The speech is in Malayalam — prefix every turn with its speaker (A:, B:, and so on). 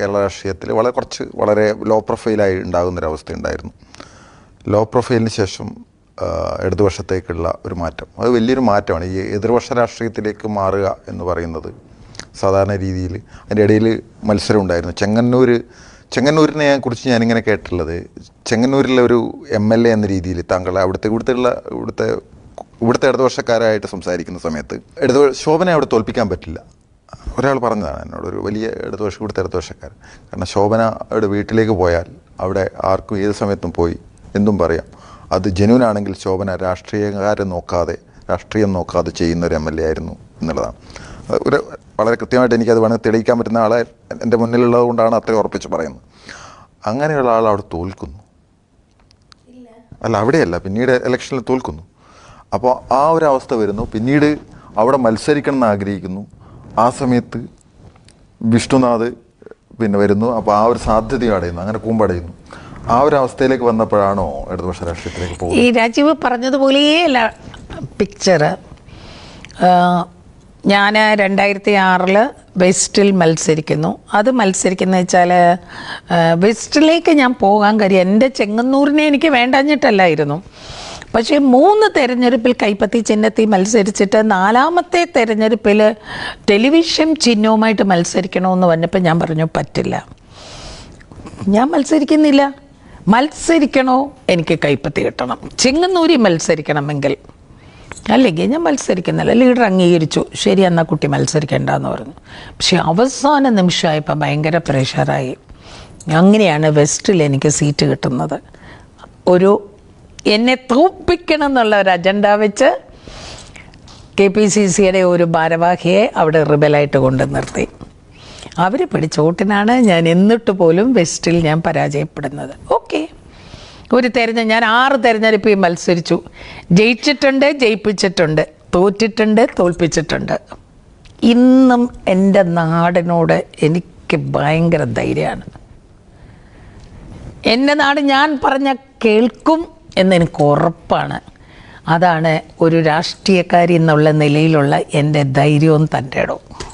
A: കേരള രാഷ്ട്രീയത്തിൽ വളരെ കുറച്ച് വളരെ ലോ പ്രൊഫൈലായി ഉണ്ടാകുന്നൊരവസ്ഥ ഉണ്ടായിരുന്നു ലോ പ്രൊഫൈലിന് ശേഷം ഇടതുപക്ഷത്തേക്കുള്ള ഒരു മാറ്റം. അത് വലിയൊരു മാറ്റമാണ്. ഈ എതിർപക്ഷ രാഷ്ട്രീയത്തിലേക്ക് മാറുക എന്ന് പറയുന്നത് സാധാരണ രീതിയിൽ അതിന്റെ ഇടയിൽ മത്സരം ഉണ്ടായിരുന്നു. ചെങ്ങന്നൂർ ചെങ്ങന്നൂരിനെ കുറിച്ച് ഞാനിങ്ങനെ കേട്ടുള്ളത് ചെങ്ങന്നൂരിലെ ഒരു എം എൽ എ എന്ന രീതിയിൽ താങ്കൾ അവിടുത്തെ ഇവിടുത്തെ ഇവിടുത്തെ ഇവിടുത്തെ ഇടതുപക്ഷക്കാരായിട്ട് സംസാരിക്കുന്ന സമയത്ത് ഇടതു ശോഭനെ അവിടെ തോൽപ്പിക്കാൻ പറ്റില്ല. ഒരാൾ പറഞ്ഞതാണ് എന്നോട് ഒരു വലിയ ഇടതുപക്ഷ ഇവിടുത്തെ ഇടതുപക്ഷക്കാരൻ. കാരണം ശോഭനയുടെ വീട്ടിലേക്ക് പോയാൽ അവിടെ ആർക്കും ഏത് സമയത്തും പോയി എന്തും പറയാം. അത് ജനുവൻ ആണെങ്കിൽ ശോഭന രാഷ്ട്രീയക്കാരെ നോക്കാതെ രാഷ്ട്രീയം നോക്കാതെ ചെയ്യുന്ന ഒരു എം എൽ എ ആയിരുന്നു എന്നുള്ളതാണ്. ഒരു വളരെ കൃത്യമായിട്ട് എനിക്കത് വേണമെങ്കിൽ തെളിയിക്കാൻ പറ്റുന്ന ആളെ എന്റെ മുന്നിലുള്ളത് കൊണ്ടാണ് അത്രയും ഉറപ്പിച്ച് പറയുന്നത്. അങ്ങനെയുള്ള ആൾ അവിടെ തോൽക്കുന്നു. അല്ല അവിടെയല്ല പിന്നീട് ഇലക്ഷനിൽ തോൽക്കുന്നു. അപ്പോൾ ആ ഒരു അവസ്ഥ വരുന്നു. പിന്നീട് അവിടെ മത്സരിക്കണം എന്ന് ആഗ്രഹിക്കുന്നു. ആ സമയത്ത് വിഷ്ണുനാഥ് പിന്നെ വരുന്നു. അപ്പോൾ ആ ഒരു സാധ്യതയും അടയുന്നു. അങ്ങനെ കൂമ്പടയുന്നു ആ ഒരു അവസ്ഥയിലേക്ക് വന്നപ്പോഴാണോ ഇടതുപക്ഷ രാഷ്ട്രീയത്തിലേക്ക് പോകുന്നത്?
B: ഈ രാജീവ് പറഞ്ഞതുപോലെയല്ല പിക്ചർ ഞാൻ രണ്ടായിരത്തി ആറിൽ വെസ്റ്റിൽ മത്സരിക്കുന്നു. അത് മത്സരിക്കുന്ന വെച്ചാൽ വെസ്റ്റിലേക്ക് ഞാൻ പോകാൻ കാര്യം എന്റെ ചെങ്ങന്നൂരിനെ എനിക്ക് വേണ്ടഞ്ഞിട്ടല്ലായിരുന്നു. പക്ഷേ മൂന്ന് തെരഞ്ഞെടുപ്പിൽ കൈപ്പത്തി ചിഹ്നത്തിൽ മത്സരിച്ചിട്ട് നാലാമത്തെ തെരഞ്ഞെടുപ്പിൽ ടെലിവിഷൻ ചിഹ്നവുമായിട്ട് മത്സരിക്കണമെന്ന് പറഞ്ഞപ്പോൾ ഞാൻ പറഞ്ഞു പറ്റില്ല. ഞാൻ മത്സരിക്കുന്നില്ല. മത്സരിക്കണോ? എനിക്ക് കൈപ്പത്തി കിട്ടണം. ചെങ്ങന്നൂരി മത്സരിക്കണമെങ്കിൽ. അല്ലെങ്കിൽ ഞാൻ മത്സരിക്കുന്നില്ല. ലീഡർ അംഗീകരിച്ചു. ശരി എന്നാൽ കുട്ടി മത്സരിക്കേണ്ടെന്ന് പറഞ്ഞു. പക്ഷേ അവസാന നിമിഷമായപ്പോൾ ഭയങ്കര പ്രഷറായി അങ്ങനെയാണ് വെസ്റ്റിൽ എനിക്ക് സീറ്റ് കിട്ടുന്നത്. ഒരു എന്നെ തോപ്പിക്കണം എന്നുള്ള ഒരു അജണ്ട വെച്ച് കെ പി സി സിയുടെ ഒരു ഭാരവാഹിയെ അവിടെ റിബലായിട്ട് കൊണ്ട് നിർത്തി. അവർ പിടിച്ച വോട്ടിനാണ് ഞാൻ എന്നിട്ട് പോലും വെസ്റ്റിൽ ഞാൻ പരാജയപ്പെടുന്നത്. ഓക്കെ. ഒരു തെരഞ്ഞ ഞാൻ ആറ് തെരഞ്ഞെടുപ്പിൽ മത്സരിച്ചു. ജയിച്ചിട്ടുണ്ട് ജയിപ്പിച്ചിട്ടുണ്ട്. തോറ്റിട്ടുണ്ട് തോൽപ്പിച്ചിട്ടുണ്ട്. ഇന്നും എന്റെ നാടിനോട് എനിക്ക് ഭയങ്കര ധൈര്യമാണ്. എന്റെ നാട് ഞാൻ പറഞ്ഞ കേൾക്കും എന്നെനിക്ക് ഉറപ്പാണ്. അതാണ് ഒരു രാഷ്ട്രീയക്കാരി എന്നുള്ള നിലയിലുള്ള എന്റെ ധൈര്യവും തന്റെ ഇടവും